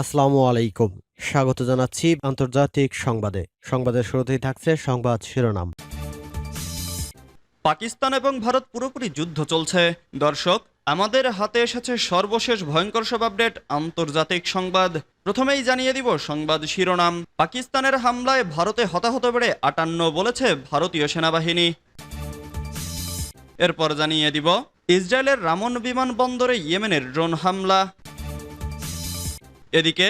আসসালামু আলাইকুম। স্বাগত জানাচ্ছি আন্তর্জাতিক সংবাদে। সংবাদের শুরুতেই থাকছে সংবাদ শিরোনাম। পাকিস্তান এবং ভারত পুরোপুরি যুদ্ধ চলছে। দর্শক, আমাদের হাতে এসেছে সর্বশেষ ভয়ঙ্কর সব আপডেট, আন্তর্জাতিক সংবাদ। প্রথমেই জানিয়ে দিব সংবাদ শিরোনাম। পাকিস্তানের হামলায় ভারতে হতাহত বেড়ে আটান্ন বলেছে ভারতীয় সেনাবাহিনী। এরপর জানিয়ে দিব, ইসরায়েলের রামন বিমানবন্দরে ইয়েমেনের ড্রোন হামলা। এদিকে,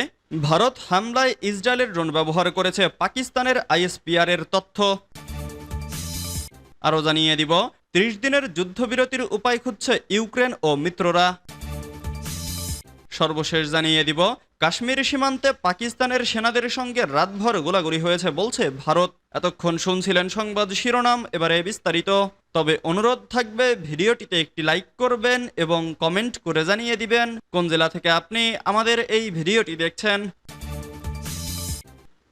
ভারত হামলায় ইসরায়েলের ড্রোন ব্যবহার করেছে পাকিস্তানের আইএসপিআর এর তথ্য। আরও জানিয়ে দিব, ত্রিশ দিনের যুদ্ধবিরতির উপায় খুঁজছে ইউক্রেন ও মিত্ররা। সর্বশেষ জানিয়ে দিব কাশ্মীর সীমান্তে পাকিস্তানের সেনাদের সঙ্গে রাতভর গোলাগুলি হয়েছে বলছে ভারত। এতক্ষণ শুনছিলেন সংবাদ শিরোনাম, এবারে বিস্তারিত। তবে অনুরোধ থাকবে, ভিডিওটিতে একটি লাইক করবেন এবং কমেন্ট করে জানিয়ে দিবেন কোন জেলা থেকে আপনি আমাদের এই ভিডিওটি দেখছেন।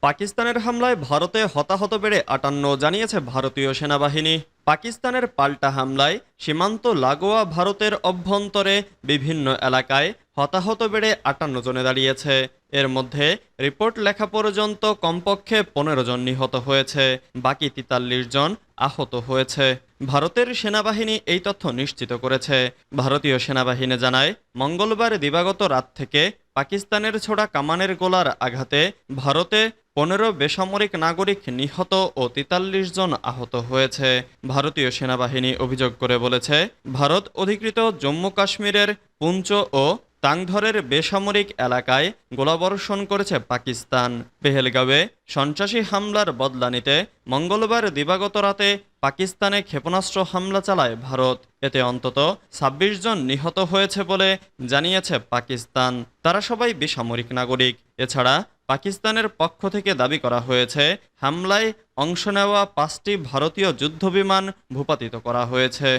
পাকিস্তানের হামলায় ভারতে হতাহত বেড়ে আটান্ন জানিয়েছে ভারতীয় সেনাবাহিনী। পাকিস্তানের পাল্টা হামলায় সীমান্ত লাগোয়া ভারতের অভ্যন্তরে বিভিন্ন এলাকায় হতাহত বেড়ে আটান্ন জনে দাঁড়িয়েছে। এর মধ্যে রিপোর্ট লেখা পর্যন্ত কমপক্ষে পনেরো জন নিহত হয়েছে, বাকি তেতাল্লিশ জন আহত হয়েছে। ভারতের সেনাবাহিনী এই তথ্য নিশ্চিত করেছে। ভারতীয় সেনাবাহিনী জানায়, মঙ্গলবার দিবাগত রাত থেকে পাকিস্তানের ছোড়া কামানের গোলার আঘাতে ভারতে পনেরো বেসামরিক নাগরিক নিহত ও তেতাল্লিশ জন আহত হয়েছে। ভারতীয় সেনাবাহিনী অভিযোগ করে বলেছে, ভারত অধিকৃত জম্মু কাশ্মীরের পুঞ্চ ও তাংধরের বেসামরিক এলাকায় গোলাবর্ষণ করেছে পাকিস্তান। পেহেলগাঁওয়ে সন্ত্রাসী হামলার বদলা নিতে মঙ্গলবার দিবাগত রাতে পাকিস্তানে ক্ষেপণাস্ত্র হামলা চালায় ভারত। এতে অন্তত ২৬ জন নিহত হয়েছে বলে জানিয়েছে পাকিস্তান। তারা সবাই বেসামরিক নাগরিক। এছাড়া পাকিস্তানের পক্ষ থেকে দাবি করা হয়েছে, হামলায় অংশ নেওয়া পাঁচটি ভারতীয় যুদ্ধবিমান ভূপাতিত করা হয়েছে।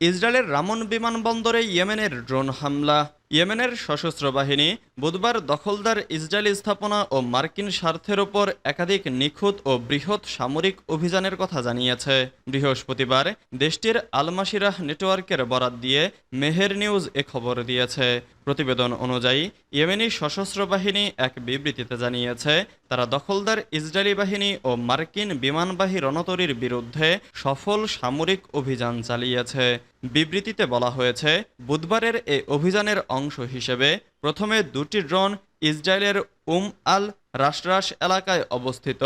ইসরায়েলের রামন বিমানবন্দরে ইয়েমেনের ড্রোন হামলা। ইয়েমেনের সশস্ত্র বাহিনী বুধবার দখলদার ইসরায়েলি স্থাপনা ও মার্কিন স্বার্থের ওপর একাধিক নিখুঁত ও বৃহৎ সামরিক অভিযানের কথা জানিয়েছে। বৃহস্পতিবার দেশটির আলমাসিরাহ নেটওয়ার্কের বরাত দিয়ে মেহের নিউজ এ খবর দিয়েছে। প্রতিবেদন অনুযায়ী, ইয়েমেনি সশস্ত্র বাহিনী এক বিবৃতিতে জানিয়েছে, তারা দখলদার ইসরায়েলি বাহিনী ও মার্কিন বিমানবাহী রণতরীর বিরুদ্ধে সফল সামরিক অভিযান চালিয়েছে। বিবৃতিতে বলা হয়েছে, বুধবারের এই অভিযানের অংশ হিসেবে প্রথমে দুটি ড্রোন ইসরায়েলের উম আল রাশরাস এলাকায় অবস্থিত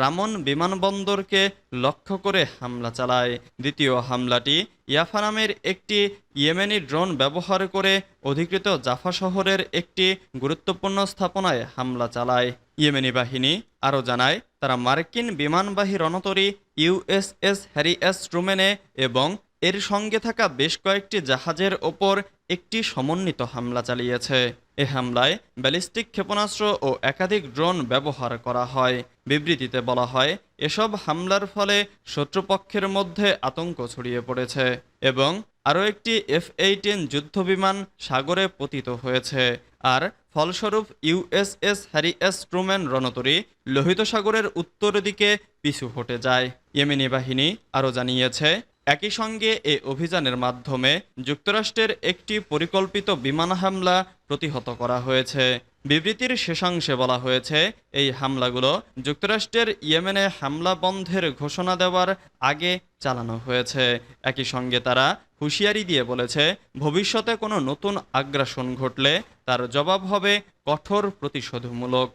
রামন বিমানবন্দরকে লক্ষ্য করে হামলা চালায়। দ্বিতীয় হামলাটি ইয়াফা নামের একটি ইয়েমেনি ড্রোন ব্যবহার করে অধিকৃত জাফা শহরের একটি গুরুত্বপূর্ণ স্থাপনায় হামলা চালায়। ইয়েমেনি বাহিনী আরও জানায়, তারা মার্কিন বিমানবাহী রণতরী ইউএসএস হ্যারি এস ট্রুমেনে এবং এর সঙ্গে থাকা বেশ কয়েকটি জাহাজের ওপর একটি সমন্বিত হামলা চালিয়েছে। এ হামলায় ব্যালিস্টিক ক্ষেপণাস্ত্র ও একাধিক ড্রোন ব্যবহার করা হয়। বিবৃতিতে বলা হয়, এসব হামলার ফলে শত্রুপক্ষের মধ্যে আতঙ্ক ছড়িয়ে পড়েছে এবং আরও একটি এফ এইটিন যুদ্ধবিমান সাগরে পতিত হয়েছে। আর ফলস্বরূপ ইউএসএস হ্যারি এস ট্রুম্যান রণতরী লোহিত সাগরের উত্তর দিকে পিছু হটে যায়। ইয়েমেনি বাহিনী আরও জানিয়েছে একই সঙ্গে এ অভিযানের মাধ্যমে যুক্তরাষ্ট্রের একটি পরিকল্পিত বিমান হামলা প্রতিহত করা হয়েছে। বিবৃতির শেষাংশে বলা হয়েছে, এই হামলাগুলো যুক্তরাষ্ট্রের ইয়েমেনে হামলা বন্ধের ঘোষণা দেওয়ার আগে চালানো হয়েছে। একই সঙ্গে তারা হুঁশিয়ারি দিয়ে বলেছে, ভবিষ্যতে কোনো নতুন আগ্রাসন ঘটলে তার জবাব হবে কঠোর প্রতিশোধমূলক।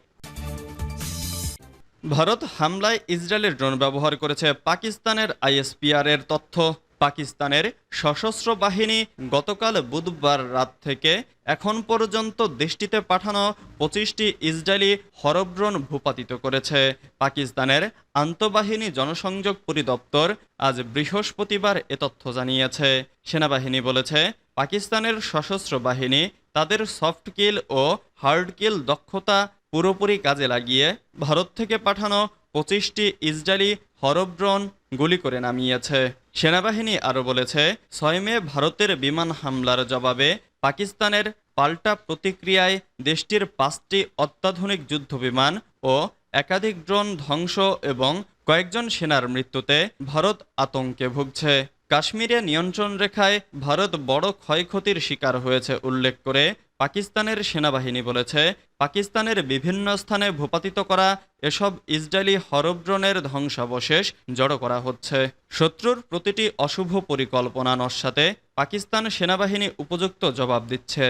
ভারত হামলায় ইসরায়েলের ড্রোন ব্যবহার করেছে পাকিস্তানের আইএসপিআর এর তথ্য। পাকিস্তানের সশস্ত্র বাহিনী গতকাল বুধবার রাত থেকে এখন পর্যন্ত দেশটিতে পাঠানো পঁচিশটি ইসরায়েলি হরব্রণ ভূপাতিত করেছে। পাকিস্তানের আন্তঃবাহিনী জনসংযোগ পরিদপ্তর আজ বৃহস্পতিবার এ তথ্য জানিয়েছে। সেনাবাহিনী বলেছে, পাকিস্তানের সশস্ত্র বাহিনী তাদের সফট কিল ও হার্ড কিল দক্ষতা পুরোপুরি কাজে লাগিয়ে ভারত থেকে পাঠানো পঁচিশটি ইসরায়েলি হরব্রন গুলি করে নামিয়েছে। সেনাবাহিনী আরও বলেছে, ছয় মে ভারতের বিমান হামলার জবাবে পাকিস্তানের পাল্টা প্রতিক্রিয়ায় দেশটির পাঁচটি অত্যাধুনিক যুদ্ধবিমান ও একাধিক ড্রোন ধ্বংস এবং কয়েকজন সেনার মৃত্যুতে ভারত আতঙ্কে ভুগছে। কাশ্মীরে নিয়ন্ত্রণ রেখায় ভারত বড় ক্ষয়ক্ষতির শিকার হয়েছে উল্লেখ করে পাকিস্তানের সেনাবাহিনী বলেছে, পাকিস্তানের বিভিন্ন স্থানে ভূপাতিত করা এসব ইসরায়েলি হরব ড্রোনের ধ্বংসাবশেষ জড়ো করা হচ্ছে। শত্রুর প্রতিটি অশুভ পরিকল্পনা নস্যাতে পাকিস্তান সেনাবাহিনী উপযুক্ত জবাব দিচ্ছে।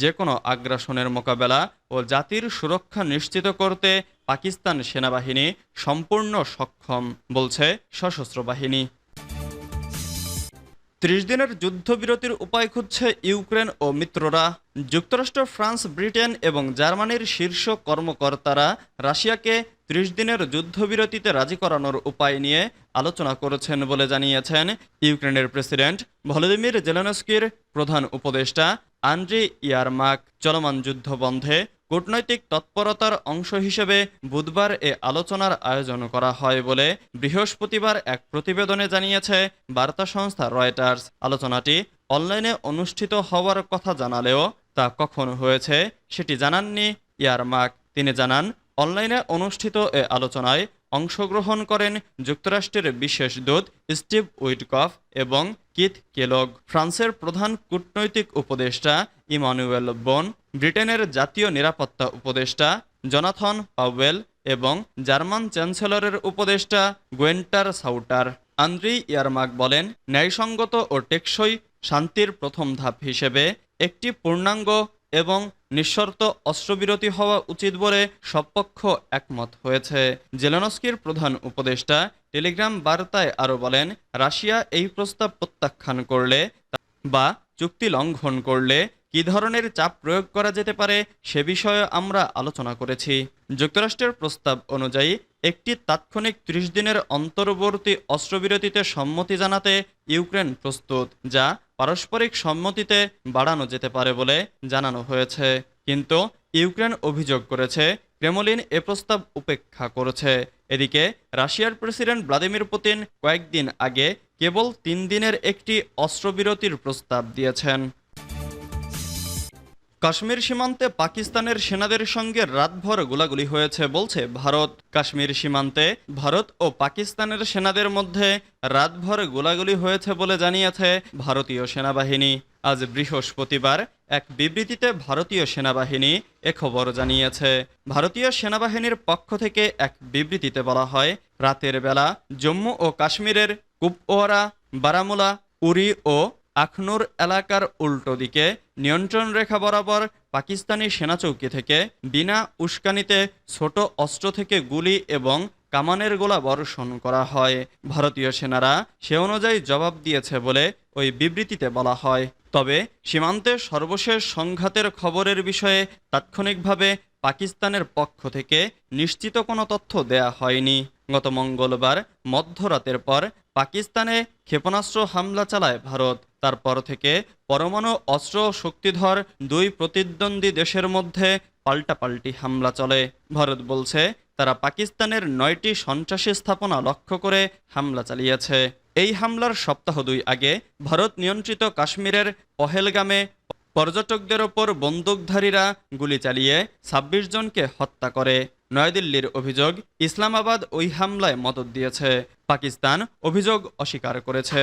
যে কোনো আগ্রাসনের মোকাবেলা ও জাতির সুরক্ষা নিশ্চিত করতে পাকিস্তান সেনাবাহিনী সম্পূর্ণ সক্ষম, বলছে সশস্ত্র বাহিনী। ত্রিশ দিনের যুদ্ধবিরতির উপায় খুঁজছে ইউক্রেন ও মিত্ররা। যুক্তরাষ্ট্র, ফ্রান্স, ব্রিটেন এবং জার্মানির শীর্ষ কর্মকর্তারা রাশিয়াকে ত্রিশ দিনের যুদ্ধবিরতিতে রাজি করানোর উপায় নিয়ে আলোচনা করেছেন বলে জানিয়েছেন ইউক্রেনের প্রেসিডেন্ট ভলোদিমির জেলেনস্কির প্রধান উপদেষ্টা আন্দ্রি ইয়ারমাক। চলমান যুদ্ধ বন্ধে কূটনৈতিক তৎপরতার অংশ হিসেবে বুধবার এ আলোচনার আয়োজন করা হয় বলে বৃহস্পতিবার এক প্রতিবেদনে জানিয়েছে বার্তা সংস্থা রয়টার্স। আলোচনাটি অনলাইনে অনুষ্ঠিত হওয়ার কথা জানালেও তা কখন হয়েছে সেটি জানাননি ইয়ারমাক তিনি জানান, অনলাইনে অনুষ্ঠিত এ আলোচনায় অংশগ্রহণ করেন যুক্তরাষ্ট্রের বিশেষ দূত স্টিভ উইটকফ এবং কিথ কেলগ। ফ্রান্সের প্রধান কূটনৈতিক উপদেষ্টা ইমানুয়েল বোন, ব্রিটেনের জাতীয় নিরাপত্তা উপদেষ্টা জনাথন পাওয়েল এবং জার্মান চ্যান্সেলরের উপদেষ্টা গোয়েন্টার সাউটার। আন্দ্রি ইয়ারমাক বলেন, ন্যায়সঙ্গত ও টেকসই শান্তির প্রথম ধাপ হিসেবে একটি পূর্ণাঙ্গ এবং নিঃশর্ত অস্ত্রবিরতি হওয়া উচিত বলে সব পক্ষ একমত হয়েছে। জেলানস্কির প্রধান উপদেষ্টা টেলিগ্রাম বার্তায় আরও বলেন, রাশিয়া এই প্রস্তাব প্রত্যাখ্যান করলে বা চুক্তি লঙ্ঘন করলে কী ধরনের চাপ প্রয়োগ করা যেতে পারে সে বিষয়ে আমরা আলোচনা করেছি। যুক্তরাষ্ট্রের প্রস্তাব অনুযায়ী, একটি তাৎক্ষণিক ত্রিশ দিনের অন্তর্বর্তী অস্ত্রবিরতিতে সম্মতি জানাতে ইউক্রেন প্রস্তুত, যা পারস্পরিক সম্মতিতে বাড়ানো যেতে পারে বলে জানানো হয়েছে। কিন্তু ইউক্রেন অভিযোগ করেছে, ক্রেমলিন এ প্রস্তাব উপেক্ষা করেছে। এদিকে, রাশিয়ার প্রেসিডেন্ট ভ্লাদিমির পুতিন কয়েকদিন আগে কেবল তিন দিনের একটি অস্ত্রবিরতির প্রস্তাব দিয়েছেন। কাশ্মীর সীমান্তে পাকিস্তানের সেনাদের সঙ্গে রাতভর গোলাগুলি হয়েছে বলছে ভারত। কাশ্মীর সীমান্তে ভারত ও পাকিস্তানের সেনাদের মধ্যে রাতভর গোলাগুলি হয়েছে বলে জানিয়েছে ভারতীয় সেনাবাহিনী। আজ বৃহস্পতিবার এক বিবৃতিতে ভারতীয় সেনাবাহিনী এ খবর জানিয়েছে। ভারতীয় সেনাবাহিনীর পক্ষ থেকে এক বিবৃতিতে বলা হয়, রাতের বেলা জম্মু ও কাশ্মীরের কুপওয়ারা, বারামুলা, উরি ও আখনুর এলাকার উল্টো দিকে নিয়ন্ত্রণ রেখা বরাবর পাকিস্তানি সেনাচৌকি থেকে বিনা উস্কানিতে ছোট অস্ত্র থেকে গুলি এবং কামানের গোলা বর্ষণ করা হয়। ভারতীয় সেনারা সে অনুযায়ী জবাব দিয়েছে বলে ওই বিবৃতিতে বলা হয়। তবে সীমান্তে সর্বশেষ সংঘাতের খবরের বিষয়ে তাৎক্ষণিকভাবে পাকিস্তানের পক্ষ থেকে নিশ্চিত কোনো তথ্য দেয়া হয়নি। গত মঙ্গলবার মধ্যরাতের পর পাকিস্তানে ক্ষেপণাস্ত্র হামলা চালায় ভারত। তারপর থেকে পরমাণু অস্ত্র শক্তিধর দুই প্রতিদ্বন্দ্বী দেশের মধ্যে পাল্টাপাল্টি হামলা চলে। ভারত বলছে, তারা পাকিস্তানের নয়টি সন্ত্রাসী স্থাপনা লক্ষ্য করে হামলা চালিয়েছে। এই হামলার সপ্তাহ দুই আগে ভারত নিয়ন্ত্রিত কাশ্মীরের পহেলগামে পর্যটকদের ওপর বন্দুকধারীরা গুলি চালিয়ে ছাব্বিশ জনকে হত্যা করে। নয়াদিল্লির অভিযোগ, ইসলামাবাদ ওই হামলায় মদত দিয়েছে। পাকিস্তান অভিযোগ অস্বীকার করেছে।